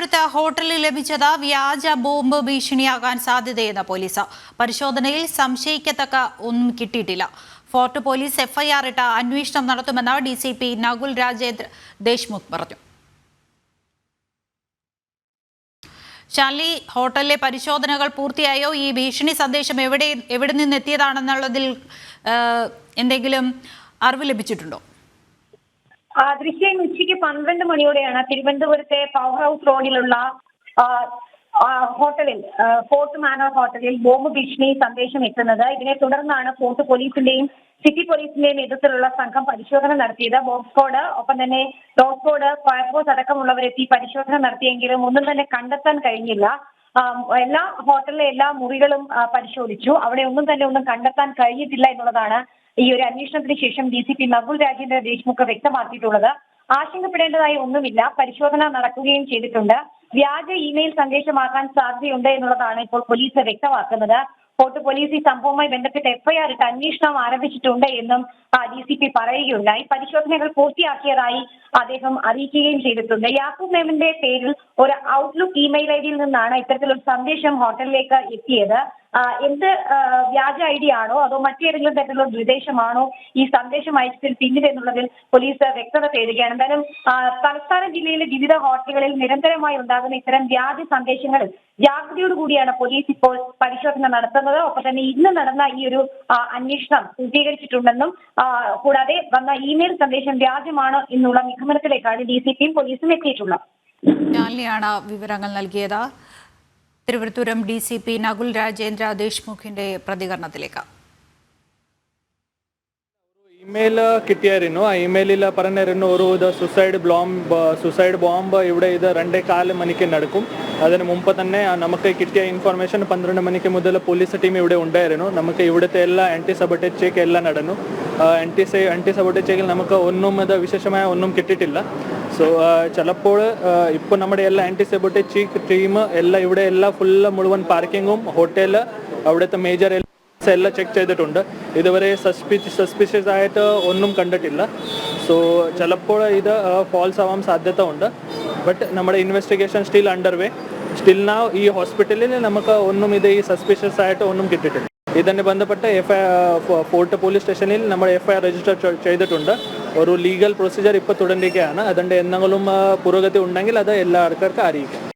തിരുവനന്തപുരത്ത് ഹോട്ടലിൽ ലഭിച്ചത് വ്യാജ ബോംബ് ഭീഷണിയാകാൻ സാധ്യതയെന്ന് പോലീസ്. പരിശോധനയിൽ സംശയിക്കത്തക്ക ഒന്നും കിട്ടിയിട്ടില്ല. ഫോർട്ട് പോലീസ് എഫ്ഐആർ ഇട്ട അന്വേഷണം നടത്തുമെന്ന് D C P Nakul Rajendra Deshmukh പറഞ്ഞു. ഷാലി ഹോട്ടലിലെ പരിശോധനകൾ പൂർത്തിയായോ? ഈ ഭീഷണി സന്ദേശം എവിടെ എവിടെ നിന്ന് എത്തിയതാണെന്നുള്ളതിൽ എന്തെങ്കിലും അറിവ് ലഭിച്ചിട്ടുണ്ടോ? ദൃശ്യം ഉച്ചയ്ക്ക് പന്ത്രണ്ട് മണിയോടെയാണ് തിരുവനന്തപുരത്തെ പവർ ഹൗസ് റോഡിലുള്ള ഹോട്ടലിൽ ഫോർട്ട് മാനർ ഹോട്ടലിൽ ബോംബ് ഭീഷണി സന്ദേശം എത്തുന്നത്. ഇതിനെ തുടർന്നാണ് ഫോർട്ട് പോലീസിന്റെയും സിറ്റി പോലീസിന്റെയും നേതൃത്വത്തിലുള്ള സംഘം പരിശോധന നടത്തിയത്. ബോംബ് സ്ക്വാഡ് ഒപ്പം തന്നെ ഡോഗ് സ്ക്വാഡ് ഫയർഫോഴ്സ് അടക്കമുള്ളവരെത്തി പരിശോധന നടത്തിയെങ്കിലും ഒന്നും തന്നെ കണ്ടെത്താൻ കഴിഞ്ഞില്ല. എല്ലാ ഹോട്ടലിലെ എല്ലാ മുറികളും പരിശോധിച്ചു. അവിടെ ഒന്നും തന്നെ ഒന്നും കണ്ടെത്താൻ കഴിഞ്ഞിട്ടില്ല എന്നുള്ളതാണ് ഈ ഒരു അന്വേഷണത്തിന് ശേഷം D C P Nakul Rajendra Deshmukh വ്യക്തമാക്കിയിട്ടുള്ളത്. ആശങ്കപ്പെടേണ്ടതായി ഒന്നുമില്ല. പരിശോധന നടക്കുകയും ചെയ്തിട്ടുണ്ട്. വ്യാജ ഇമെയിൽ സന്ദേശമാക്കാൻ സാധ്യതയുണ്ട് എന്നുള്ളതാണ് ഇപ്പോൾ പോലീസ് വ്യക്തമാക്കുന്നത്. ഫോർട്ട് പോലീസ് ഈ സംഭവവുമായി ബന്ധപ്പെട്ട് എഫ്ഐആർ ഇട്ട് അന്വേഷണം ആരംഭിച്ചിട്ടുണ്ട് എന്നും ഡി സി പി പറയുകയുണ്ടായി. പരിശോധനകൾ പൂർത്തിയാക്കിയതായി അദ്ദേഹം അറിയിക്കുകയും ചെയ്തിട്ടുണ്ട്. യാക്കൂബ് മേമിന്റെ പേരിൽ ഒരു ഔട്ട്ലുക്ക് ഇമെയിൽ ഐ ഡിയിൽ നിന്നാണ് ഇത്തരത്തിലൊരു സന്ദേശം ഹോട്ടലിലേക്ക് എത്തിയത്. എന്ത് വ്യാജ ഐ ഡി ആണോ അതോ മറ്റേതെങ്കിലും തരത്തിലുള്ള നിർദ്ദേശമാണോ ഈ സന്ദേശം അയച്ചതിൽ പിന്നിൽ എന്നുള്ളതിൽ പോലീസ് വ്യക്തത തേടുകയാണ്. എന്തായാലും തലസ്ഥാന ജില്ലയിലെ വിവിധ ഹോട്ടലുകളിൽ നിരന്തരമായി ഉണ്ടാകുന്ന ഇത്തരം വ്യാജ സന്ദേശങ്ങൾ ജാഗ്രതയോടുകൂടിയാണ് പോലീസ് ഇപ്പോൾ പരിശോധന നടത്തുന്നത്. ഒപ്പം തന്നെ ഇന്ന് നടന്ന ഈ ഒരു അന്വേഷണം പൂർത്തീകരിച്ചിട്ടുണ്ടെന്നും കൂടാതെ വന്ന ഇമെയിൽ സന്ദേശം വ്യാജമാണ് എന്നുള്ള നിഗമനത്തിലേക്കാണ് ഡി സി പിയും പോലീസും എത്തിയിട്ടുള്ളത്. വിവരങ്ങൾ നൽകിയത്. Thiruvananthapuram D C P Nakul Rajendra ദേശ്മുഖിന്റെ പ്രതികരണത്തിലേക്ക്. ഇമെയിൽ കിട്ടിയായിരുന്നു. ആ ഇമെയിലിൽ പറഞ്ഞിരുന്നു ഒരു ഇത് സുസൈഡ് ബോംബ് സുസൈഡ് ബോംബ് ഇവിടെ ഇത് രണ്ടേ കാൽ മണിക്ക് നടക്കും. അതിന് മുമ്പ് തന്നെ നമുക്ക് കിട്ടിയ ഇൻഫർമേഷൻ പന്ത്രണ്ട് മണിക്ക് മുതൽ പോലീസ് ടീം ഇവിടെ ഉണ്ടായിരുന്നു. നമുക്ക് ഇവിടുത്തെ എല്ലാ ആന്റി സബോട്ടേജ് ചെക്ക് എല്ലാം നടന്നു. ആന്റി സേ ആന്റി സബോട്ടേജ് ചെക്കിൽ നമുക്ക് ഒന്നും ഇത് വിശേഷമായ ഒന്നും കിട്ടിയിട്ടില്ല. സോ ചിലപ്പോൾ ഇപ്പോൾ നമ്മുടെ എല്ലാ ആന്റിസെബോട്ടിക് ചീക്ക് ടീം എല്ലാം ഇവിടെ എല്ലാം ഫുള്ള് മുഴുവൻ പാർക്കിങ്ങും ഹോട്ടൽ അവിടുത്തെ മേജർ എല്ലാം ചെക്ക് ചെയ്തിട്ടുണ്ട്. ഇതുവരെ സസ്പി സസ്പിഷ്യസ് ആയിട്ട് ഒന്നും കണ്ടിട്ടില്ല. സോ ചിലപ്പോൾ ഇത് ഫോൾസ് ആവാൻ സാധ്യത ഉണ്ട്. ബട്ട് നമ്മുടെ investigation still under way still now ഈ ഹോസ്പിറ്റലിൽ നമുക്ക് ഒന്നും ഇത് ഈ സസ്പിഷ്യസ് ആയിട്ട് ഒന്നും കിട്ടിയിട്ടില്ല. ഇതിന് ബന്ധപ്പെട്ട് എഫ് ഐ ഫോർട്ട് പോലീസ് സ്റ്റേഷനിൽ നമ്മൾ എഫ് ഐ രജിസ്റ്റർ ചെയ്തിട്ടുണ്ട്. ഒരു ലീഗൽ പ്രൊസീജിയർ ഇപ്പോൾ തുടരുകയാണ്. അതുകൊണ്ട് എന്തെങ്കിലും പുരോഗതി ഉണ്ടെങ്കിൽ അത് എല്ലാ ആൾക്കാർക്കും അറിയിക്കാം.